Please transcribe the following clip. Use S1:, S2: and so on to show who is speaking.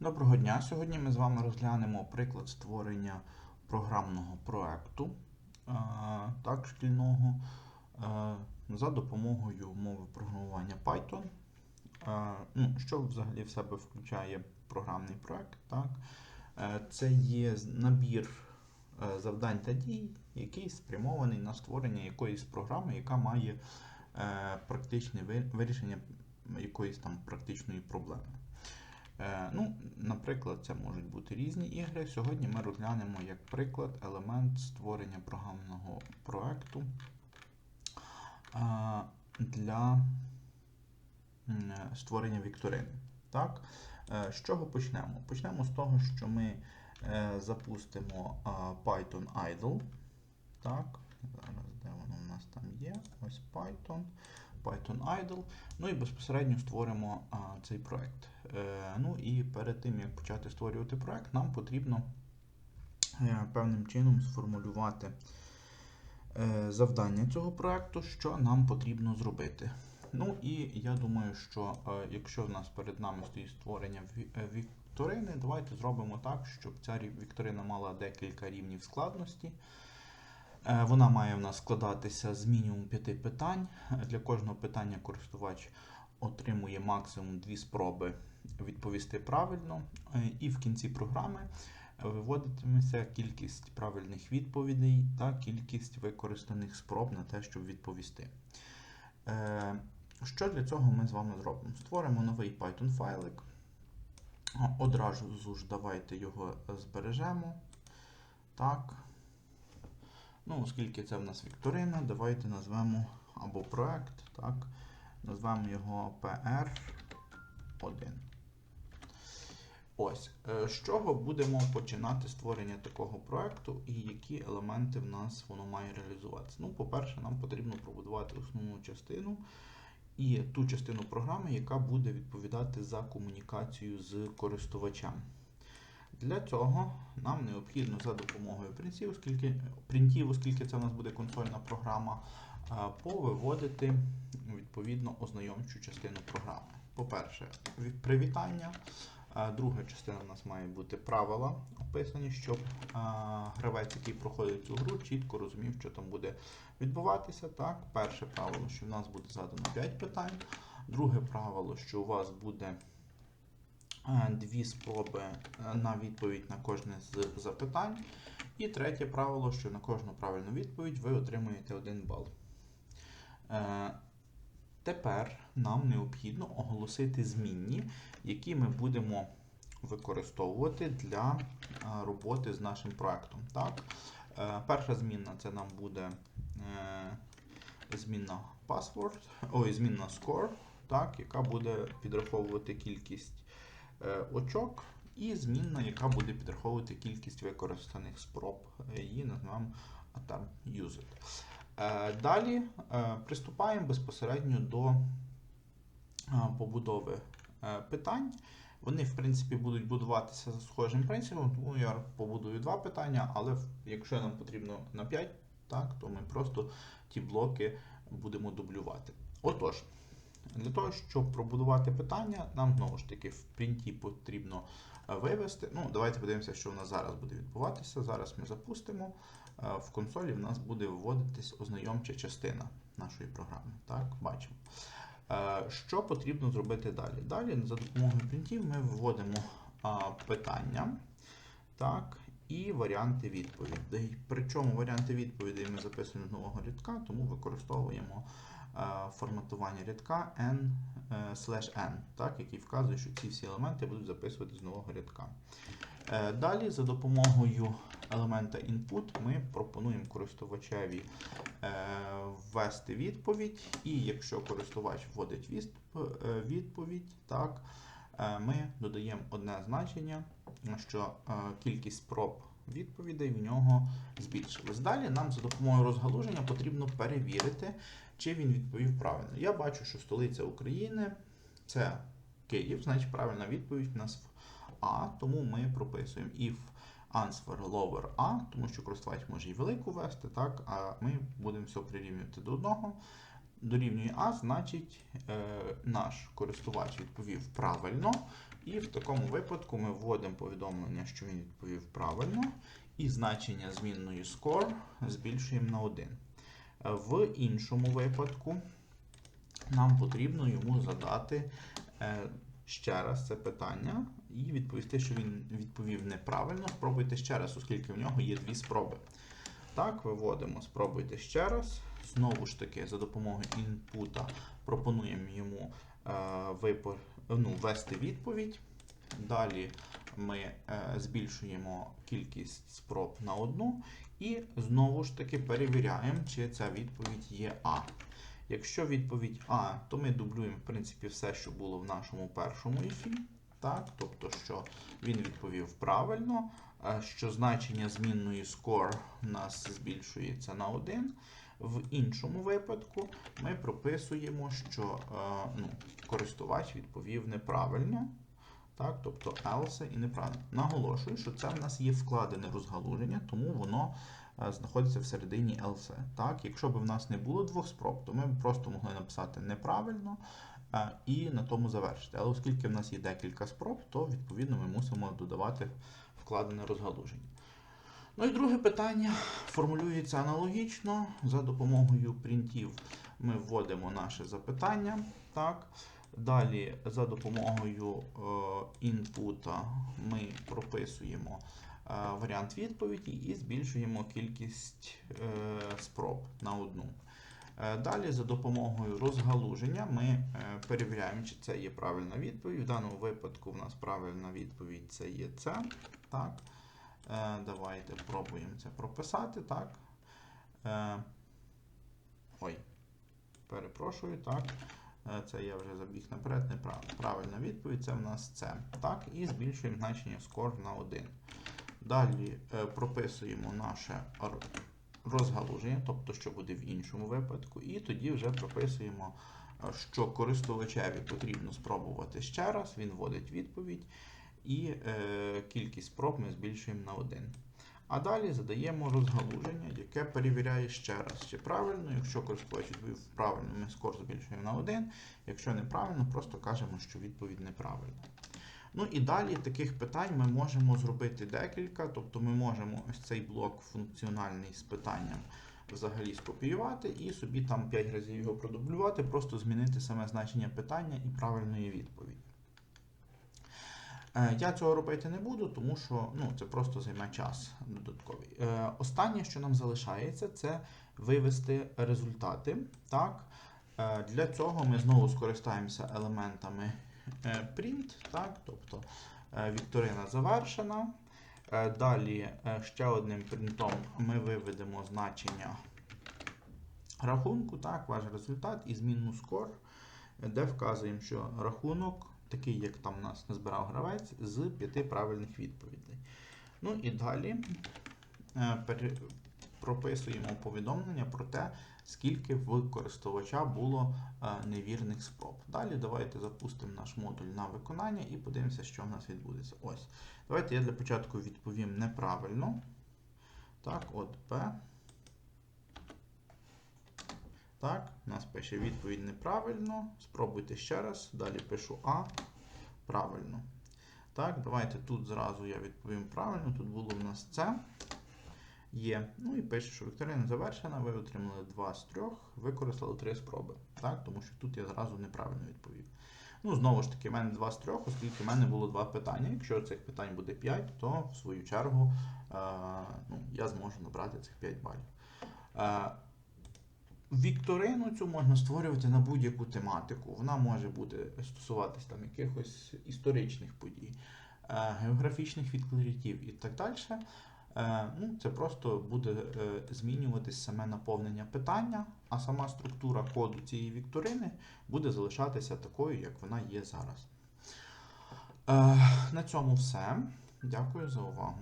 S1: Доброго дня! Сьогодні ми з вами розглянемо приклад створення програмного проекту е, так, шкільного е, за допомогою мови програмування Python. Е, Ну, що взагалі в себе включає програмний проект? Так? Це є набір завдань та дій, який спрямований на створення якоїсь програми, яка має практичне вирішення якоїсь там практичної проблеми. Е, Ну, Наприклад, це можуть бути різні ігри. Сьогодні ми розглянемо як приклад елемент створення програмного проекту е, для створення вікторини. Так? Е, З чого почнемо? Почнемо з того, що ми запустимо Python Idle. Так, зараз де воно в нас там є? Ось Python. Python Idle. Ну і безпосередньо створимо а, цей проект. Е, ну і перед тим, як почати створювати проект, нам потрібно е, певним чином сформулювати е, завдання цього проекту, що нам потрібно зробити. Ну і я думаю, що е, якщо в нас перед нами стоїть створення е, вікторини, давайте зробимо так, щоб ця вікторина мала декілька рівнів складності. Е, Вона має в нас складатися з мінімум п'яти питань. Для кожного питання користувач отримує максимум дві спроби відповісти правильно. Е, І в кінці програми виводитиметься кількість правильних відповідей та кількість використаних спроб на те, щоб відповісти. Е, Що для цього ми з вами зробимо? Створимо новий Python файлик. Одразу ж давайте його збережемо. Так. Ну, оскільки це в нас вікторина, давайте назвемо або проект, так, назвемо його PR1. Ось, е, з чого будемо починати створення такого проекту і які елементи в нас воно має реалізуватися. Ну, по-перше, нам потрібно побудувати основну частину і ту частину програми, яка буде відповідати за комунікацію з користувачем. Для цього нам необхідно за допомогою принтів, оскільки, принтів, оскільки це у нас буде консольна програма, е, повиводити відповідно ознайомчу частину програми. По-перше, привітання. Е, Друга частина у нас має бути правила описані, щоб е, гравець, який проходить цю гру, чітко розумів, що там буде відбуватися. Так, перше правило, що в нас буде задано 5 питань. Друге правило, що у вас буде дві спроби е, на відповідь на кожне з запитань. І третє правило, що на кожну правильну відповідь ви отримуєте 1 бал. Е, Тепер нам необхідно оголосити змінні, які ми будемо використовувати для е, роботи з нашим проектом. Так? Е, Перша змінна це нам буде е, змінна password, ой, змінна score, так, яка буде підраховувати кількість е, очок, і змінна, яка буде підраховувати кількість використаних спроб. Е, Її назвемо attempt used. Е, Далі е, приступаємо безпосередньо до е, побудови е, питань. Вони, в принципі, будуть будуватися за схожим принципом, тому я побудую два питання, але якщо нам потрібно на 5, так, то ми просто ті блоки будемо дублювати. Отож, для того, щоб пробудувати питання, нам знову ж таки в принті потрібно е, вивести. Ну, давайте подивимося, що в нас зараз буде відбуватися. Зараз ми запустимо. Е, В консолі в нас буде виводитись ознайомча частина нашої програми. Так, бачимо. Е, Що потрібно зробити далі? Далі за допомогою принтів ми вводимо питання так, і варіанти відповідей. Причому варіанти відповідей ми записуємо з нового рядка, тому використовуємо форматування рядка n е, n, так, який вказує, що ці всі елементи будуть записувати з нового рядка. Е, Далі за допомогою елемента input ми пропонуємо користувачеві е, ввести відповідь, і якщо користувач вводить е, відповідь, так, е, ми додаємо одне значення, що е, кількість спроб відповідей в нього збільшилась. Далі нам за допомогою розгалуження потрібно перевірити, чи він відповів правильно. Я бачу, що столиця України це Київ, значить правильна відповідь у нас в А, тому ми прописуємо if answer lower A, тому що користувач може і велику ввести, так, а ми будемо все прирівнювати до одного. дорівнює А, значить е, наш користувач відповів правильно. І в такому випадку ми вводимо повідомлення, що він відповів правильно, і значення змінної score збільшуємо на 1. В іншому випадку нам потрібно йому задати е, ще раз це питання і відповісти, що він відповів неправильно. Спробуйте ще раз, оскільки в нього є дві спроби. Так, виводимо, спробуйте ще раз. Знову ж таки, за допомогою інпута пропонуємо йому е, ну, відповідь. Далі ми е, збільшуємо кількість спроб на одну і знову ж таки перевіряємо, чи ця відповідь є А. Якщо відповідь А, то ми дублюємо в принципі все, що було в нашому першому іфі. Так, тобто, що він відповів правильно, е, що значення змінної score нас збільшується на 1. В іншому випадку ми прописуємо, що е, ну, користувач відповів неправильно. Так, тобто else і неправильно. Наголошую, що це в нас є вкладене розгалуження, тому воно е, знаходиться всередині else. Так, якщо б в нас не було двох спроб, то ми б просто могли написати неправильно е, і на тому завершити. Але оскільки в нас є декілька спроб, то відповідно ми мусимо додавати вкладене розгалуження. Ну і друге питання формулюється аналогічно. За допомогою принтів ми вводимо наше запитання. Так. Далі, за допомогою е, інпута ми прописуємо е, варіант відповіді і збільшуємо кількість е, спроб на одну. Е, Далі, за допомогою розгалуження, ми е, перевіряємо, чи це є правильна відповідь. В даному випадку в нас правильна відповідь це є це. Так. Е, Давайте пробуємо це прописати. Так. Е, Ой, перепрошую, так. Е, Це я вже забіг наперед, неправильно. Правильна відповідь це в нас це. Так, і збільшуємо значення score на 1. Далі е, прописуємо наше розгалуження, тобто, що буде в іншому випадку, і тоді вже прописуємо, е, що користувачеві потрібно спробувати ще раз, він вводить відповідь, і кількість спроб ми збільшуємо на 1. А далі задаємо розгалуження, яке перевіряє ще раз, чи правильно. Якщо користувач відповів правильно, ми скор збільшуємо на 1. Якщо неправильно, просто кажемо, що відповідь неправильна. Ну і далі таких питань ми можемо зробити декілька, тобто ми можемо ось цей блок функціональний з питанням взагалі скопіювати і собі там 5 разів його продублювати, просто змінити саме значення питання і правильної відповіді. Е, Я цього робити не буду, тому що ну, це просто займе час додатковий. Е, Останнє, що нам залишається, це вивести результати. Так? Е, Для цього ми знову скористаємося елементами print, так? тобто вікторина завершена. Далі ще одним принтом ми виведемо значення рахунку, так, ваш результат і скор, е, де вказуємо, що рахунок, такий, як там у нас назбирав гравець, з п'яти правильних відповідей. Ну і далі е, прописуємо повідомлення про те, скільки в користувача було е, невірних спроб. Далі давайте запустимо наш модуль на виконання і подивимося, що в нас відбудеться. Ось. Давайте я для початку відповім неправильно. Так, от Б. Так, у нас пише відповідь неправильно. Спробуйте ще раз. Далі пишу А. Правильно. Так, давайте тут зразу я відповім правильно. Тут було в нас С. Є. Ну і пише, що вікторина завершена, ви отримали 2 з 3, використали 3 спроби. Так, тому що тут я зразу неправильно відповів. Ну, знову ж таки, в мене 2 з 3, оскільки в мене було 2 питання. Якщо цих питань буде 5, то в свою чергу е, ну, я зможу набрати цих 5 балів. Е, Вікторину цю можна створювати на будь-яку тематику. Вона може бути стосуватись там якихось історичних подій, е, географічних відкриттів і так далі. Е, Ну, це просто буде е, змінюватись саме наповнення питання, а сама структура коду цієї вікторини буде залишатися такою, як вона є зараз. На цьому все. Дякую за увагу.